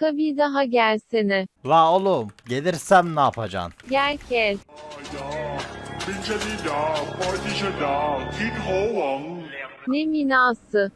Dakika bir daha gelsene. La oğlum gelirsem ne yapacaksın? Gel kes. Ne minası?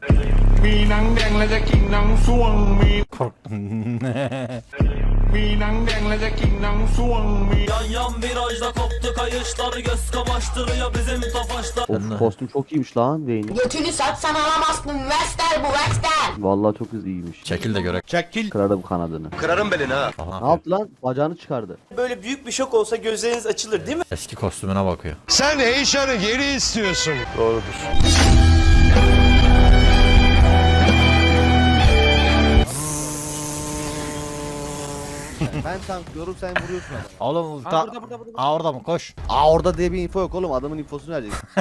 Korktum. มีหนังแดงและจะกินหนังส่วง มี Yan yan virajda koptu kayışlar Göz kamaştırıyor bizim tofaşlar Of kostüm çok iyiymiş lan Wayne. Götünü satsan alamazsın. Vestel bu Vestel. Vallahi çok hızlı iyiymiş. Çekil de görek. Çekil. Kırarım kanadını. Kırarım belini ha. Ne yaptı lan? Bacağını çıkardı. Böyle büyük bir şok olsa gözleriniz açılır değil mi? Eski kostümüne bakıyor. Sen Eyşan'ı geri istiyorsun. ben tanklıyorum sen vuruyorsun adamı. Oğlum ta... burada, burada, burada. Aa orada mı? Koş. Aa orada diye bir info yok oğlum adamın infosunu vereceksin.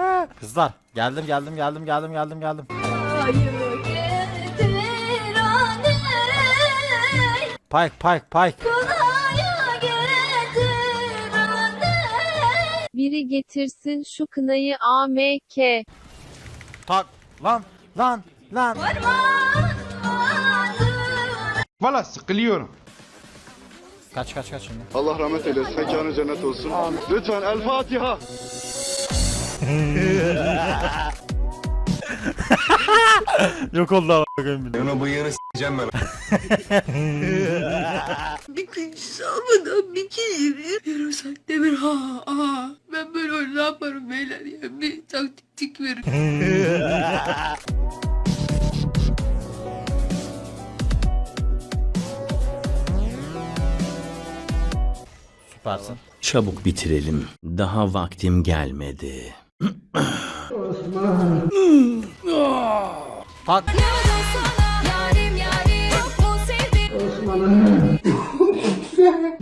Kızlar geldim geldim geldim geldim geldim geldim. Pike pike pike. Biri getirsin şu kınayı AMK. Tak lan lan lan. Valla sıkılıyorum. Kaç kaç kaç şimdi. Allah rahmet eylesin. Mekanı cennet olsun. Lütfen El Fatiha. Yok oldu ama bakayım bile. Onun bıyığını s**eceğim ben. Bir kıyıcısı almadan bir kere bir uzak demir ha ha. Ben böyle ne yaparım beyler ya bir taktik verin. Süpersin. Çabuk bitirelim. Daha vaktim gelmedi. Tak.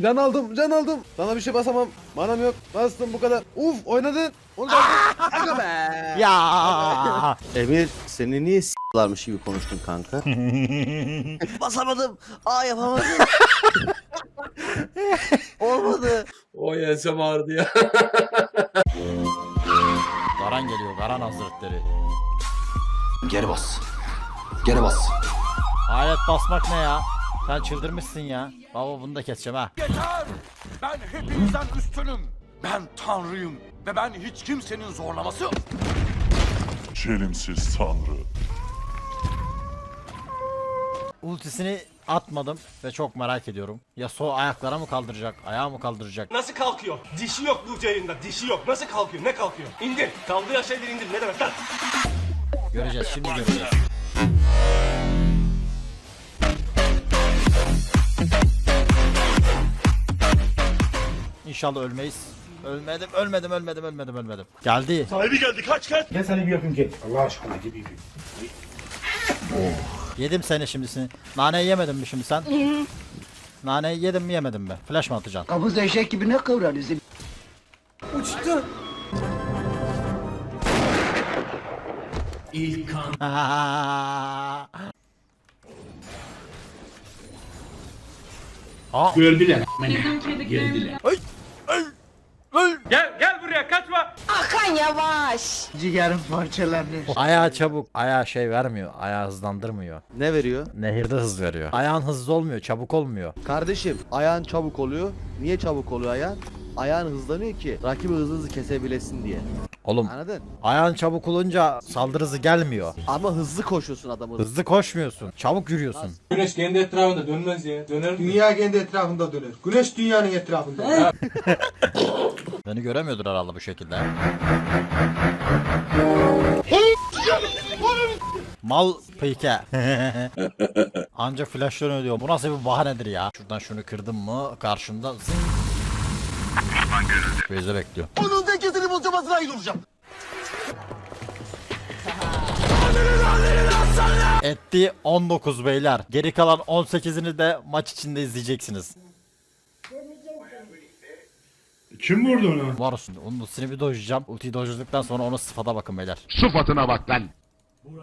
can aldım can aldım. Sana bir şey basamam. Manam yok. Bastım bu kadar. Uf oynadın. Onu da Aga be. Ya. Emir seni niye s**larmış gibi konuştun kanka? Basamadım. Aa yapamadım. Olmadı. O yensem ağrıdı ya Garan geliyor Garan hazretleri. Geri bas. Geri bas. Alet basmak ne ya? Sen çıldırmışsın ya. Baba bunu da keseceğim ha. Ben hepinizden üstünüm. Ben Tanrıyım. Ve ben hiç kimsenin zorlaması... Çelimsiz Tanrı. Ultisini atmadım ve çok merak ediyorum. Ya so ayaklara mı kaldıracak, ayağı mı kaldıracak? Nasıl kalkıyor? Dişi yok bu yayında. Dişi yok. Nasıl kalkıyor? Ne kalkıyor? İndir. Kaldığı ya şeyleri indir. Ne demek lan? Göreceğiz, şimdi göreceğiz. İnşallah ölmeyiz. Ölmedim, ölmedim, ölmedim, ölmedim, ölmedim. Geldi. Sahibi geldi. Kaç kaç. Yedim seni şimdisini. Naneyi yemedin mi şimdi sen? Naneyi yedim mi yemedin mi? Flash mı atacaksın? Kabız eşek gibi ne kıvranıyorsun? Aa, Öldüler. Geldiler. Gel gel buraya kaçma. Hakan yavaş. Ciğerim parçalanır. ayağı çabuk. Ayağı şey vermiyor. Ayağı hızlandırmıyor. Ne veriyor? Nehirde hız veriyor. Ayağın hızlı olmuyor, çabuk olmuyor. Kardeşim ayağın çabuk oluyor. Niye çabuk oluyor ayağın? Ayağın hızlanıyor ki rakibi hızlı hızlı kesebilesin diye. Oğlum Anladın? ayağın çabuk olunca saldırı hızı gelmiyor. Ama hızlı koşuyorsun adamı. Hızlı koşmuyorsun. Çabuk yürüyorsun. Güneş kendi etrafında dönmez ya. Döner Dünya kendi etrafında döner. Güneş dünyanın etrafında. Beni göremiyordur herhalde bu şekilde. Mal peyke. Anca flash'tan ödüyor. Bu nasıl bir bahanedir ya? Şuradan şunu kırdım mı karşında zing. Gözde bekliyor. Onun tekesini bulacağım Azrail olacağım. Etti 19 beyler. Geri kalan 18'ini de maç içinde izleyeceksiniz. Kim vurdu onu? Var olsun. Onun ultisini bir dojlayacağım. Ultiyi dojladıktan sonra onun sıfata bakın beyler. Sıfatına bak lan.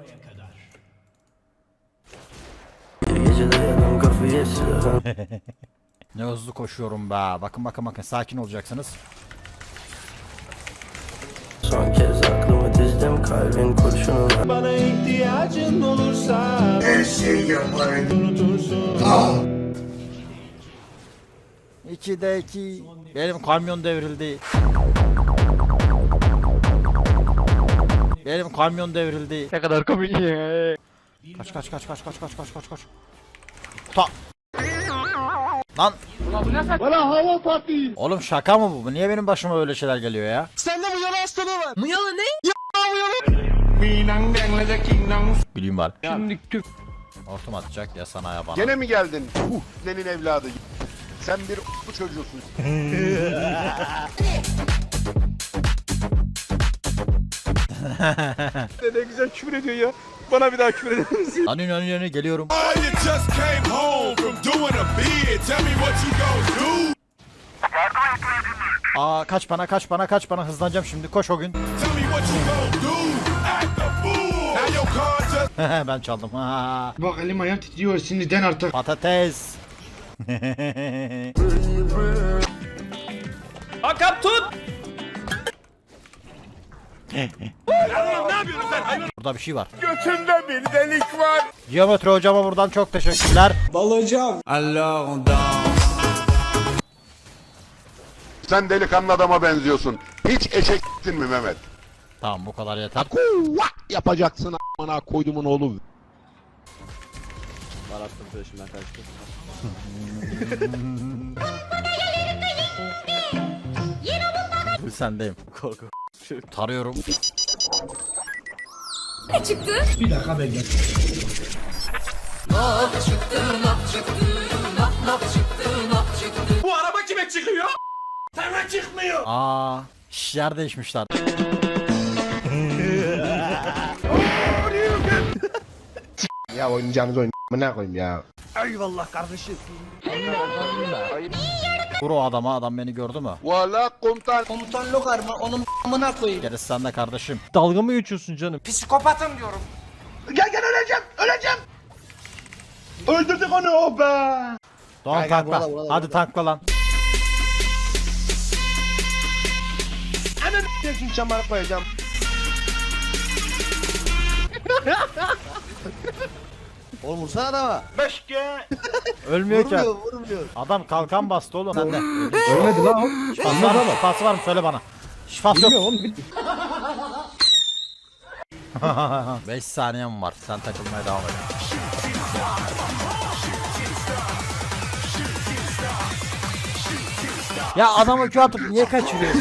Ne hızlı koşuyorum be. Bakın bakın bakın sakin olacaksınız. Son kez aklımı dizdim kalbin kurşununa Bana ihtiyacın olursa Her şeyi yaparım unutursun 2'de 2. Benim kamyon devrildi. Benim kamyon devrildi. Ne kadar komik ya. Kaç kaç kaç kaç kaç kaç kaç kaç kaç. Ta. Lan. Bana hava patlayın. Oğlum şaka mı bu? Niye benim başıma böyle şeyler geliyor ya? Sende bu yana hastalığı var. Mıyalı ne? Bileyim var. Şimdi Ortam atacak ya sana ya bana. Gene mi geldin? Huh, senin evladı. Sen bir bu çocuğusun. ne güzel küfür ediyor ya. Bana bir daha küfür eder misin? Lan yürü yürü geliyorum. Aa kaç bana kaç bana kaç bana hızlanacağım şimdi koş o gün. ben çaldım. Bak elim ayağım titriyor sinirden artık. Patates. Hakan tut. Burada bir şey var. Götümde bir delik var. Geometri hocama buradan çok teşekkürler. Sen delikanlı adama benziyorsun. Hiç eşektin mi Mehmet? Tamam bu kadar yeter. Kuvva yapacaksın amına koydumun oğlu. Var attım flash'ımdan kaçtı. Sendeyim. Korku. Tarıyorum. Ne çıktı? Bir dakika bekle. Laf çıktı, laf çıktı, laf laf çıktı, laf çıktı. Bu araba kime çıkıyor? Sana çıkmıyor. Aa, şiş değişmişler. ya oynayacağınız oyun ne koyayım ya. Vur o adama adam beni gördü mü? Valla komutan. Komutan logarma onun amına koyayım Gerisi sende kardeşim. Dalga mı geçiyorsun canım? Psikopatım diyorum Gel gel öleceğim öleceğim. Öldürdük onu o be. Doğan tankla. Hadi tankla lan. Hemen için çamara koyacağım. Oğlum vursana adama. Ölmüyor ki. vurmuyor. Adam kalkan bastı oğlum. Sen de. Ölmedi lan o. Şifası var mı? Şifası var mı? Söyle bana. Şifası yok. Bilmiyorum oğlum. 5 saniyem var. Sen takılmaya devam et. Ya adamı Q atıp niye kaçırıyor?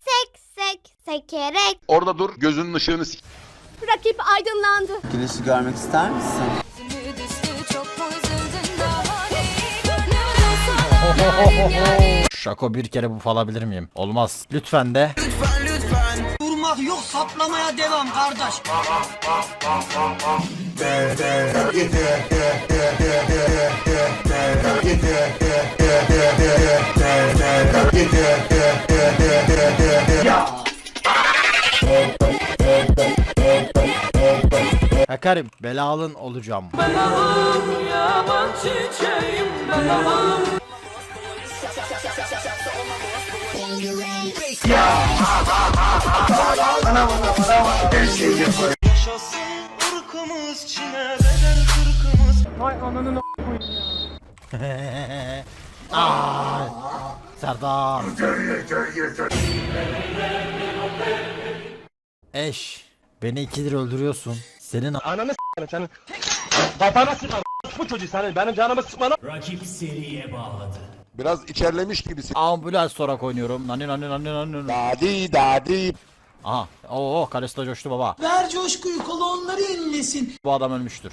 Sek sek sekerek. Orada dur gözünün ışığını s- Rakip aydınlandı. Güneşi görmek ister misin? Şako bir kere bu falabilir miyim? Olmaz. Lütfen de. Lütfen lütfen Durmak yok saplamaya devam kardeş Hakarim belalın olacağım. Belalım yaban çiçeğim belalım. Yaşasın ırkımız Çin'e bedel kırkımız Aa, Serdar. Eş. Beni ikidir öldürüyorsun. Senin a- Ananı s**erim senin. Kafana sıkar. Bu çocuğu senin benim canımı sıkmana. Biraz içerlemiş gibisin. ambulans sorak oynuyorum. Nani nani nani nani. nani. Dadi dadi. Aha. Oo kalesi de coştu baba. Ver coşkuyu kola onları inlesin Bu adam ölmüştür.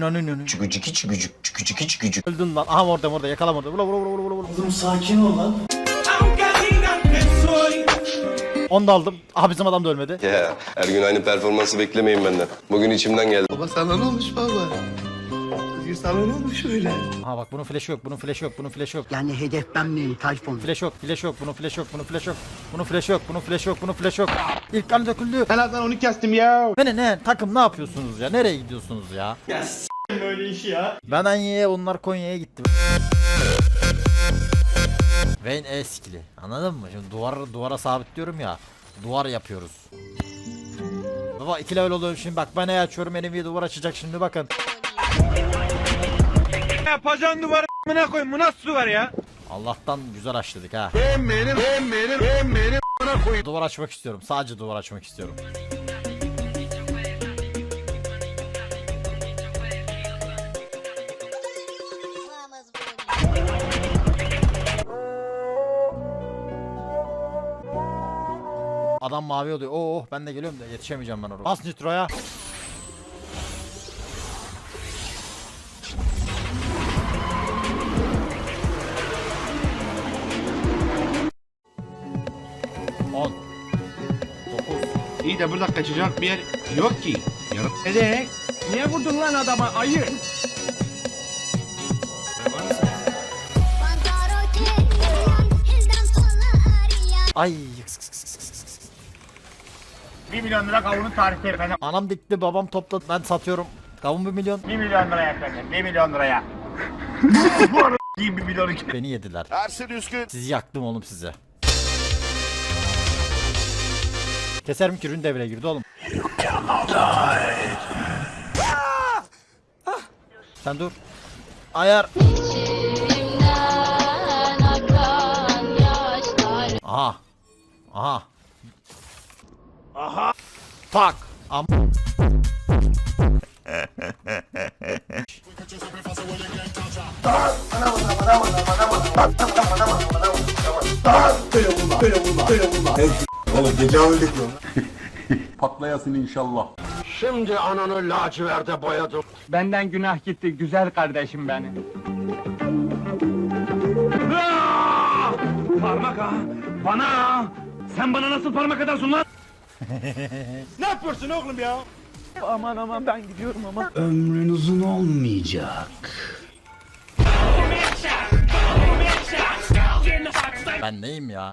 Nani nani nani nani. Çükücük çükücük çükücük çükücük Öldün lan. Aha orada orada yakalama orada. Vura vura vura vura vura. Oğlum sakin ol lan Onu da aldım. Aha bizim adam da ölmedi. Ya her gün aynı performansı beklemeyin benden. Bugün içimden geldi. Baba sana ne olmuş baba? Ne olmuş öyle? Aha bak bunun flash'ı yok, bunun flash'ı yok, bunun flash'ı yok. Yani hedef ben miyim Tayfun? Flash yok, flash yok, bunun flash yok, bunun flash yok. Bunun flash yok, bunun flash yok, bunun flash yok. İlk kan döküldü. Ben zaten onu kestim ya. Ne ne takım ne yapıyorsunuz ya? Nereye gidiyorsunuz ya? Ya böyle işi ya. Ben Anya'ya onlar Konya'ya gitti. Vayne E skill'i. Anladın mı? Şimdi duvar, duvara sabitliyorum ya. Duvar yapıyoruz. Baba iki level oluyor şimdi bak ben ne açıyorum enemy duvar açacak şimdi bakın. Yapacağın duvarı amına koyayım. Bu nasıl duvar ya? Allah'tan güzel açladık ha. Ben benim, ben benim, ben benim. Bana koyayım. Duvar açmak istiyorum. Sadece duvar açmak istiyorum. Adam mavi oluyor. Oo ben de geliyorum da yetişemeyeceğim ben oraya. Bas nitroya. İyi de burada kaçacak bir yer yok ki. Yarın. Edek. Niye vurdun lan adama ayı? Ay. kıs kıs kıs kıs kıs kıs. 1 milyon lira kavunun tarifi efendim. Anam dikti babam topladı ben satıyorum. Kavun bir milyon. 1 milyon liraya efendim. 1 milyon liraya. Diyeyim 1 milyonu ki. Beni yediler. Ersin Üskün. Sizi yaktım oğlum size. Keserim ki ürün devreye girdi oğlum. Sen dur. Ayar. Aha. Aha. Aha. Tak. Am. Patlayasın inşallah. Şimdi ananı laciverde boyadım. Benden günah gitti güzel kardeşim benim. Parmak ha! Bana ha! Sen bana nasıl parmak atarsın lan? ne yapıyorsun oğlum ya? Aman aman ben gidiyorum ama. Ömrün uzun olmayacak. Ben neyim ya?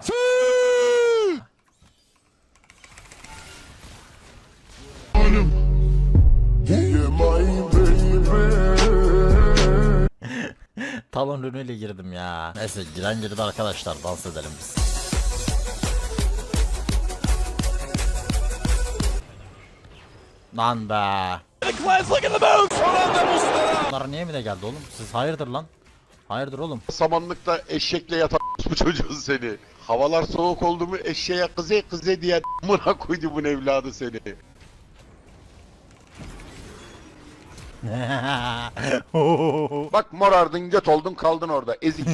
Talon ürünüyle girdim ya. Neyse giren girdi arkadaşlar dans edelim biz. Lan be. Bunlar niye mi de geldi oğlum? Siz hayırdır lan? Hayırdır oğlum? Samanlıkta eşekle yatan bu çocuğun seni. Havalar soğuk oldu mu eşeğe kıze kıze diye mına koydu bu evladı seni. Bak morardın göt oldun kaldın orada ezik.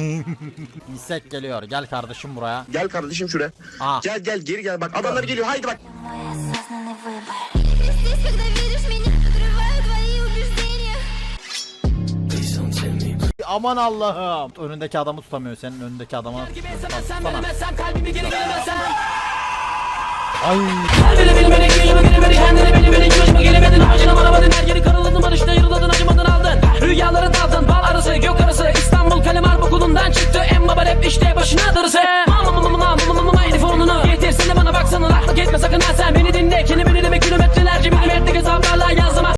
İsek geliyor. Gel kardeşim buraya. Gel kardeşim şuraya. Aa. Gel gel geri gel bak adamlar geliyor haydi bak. Aman Allah'ım. Önündeki adamı tutamıyor. Senin önündeki adamı. Tutsana. Ay. Beni bilmeni, gülümü gülümeni, kendini beni beni görüşme gelemedin. Harcanım her yeri karaladın, barışta yarıladın, acımadın aldın. Rüyaları daldın, bal arası, gök arası. İstanbul kalem okulundan çıktı, en baba işte başına darısı. Mama mama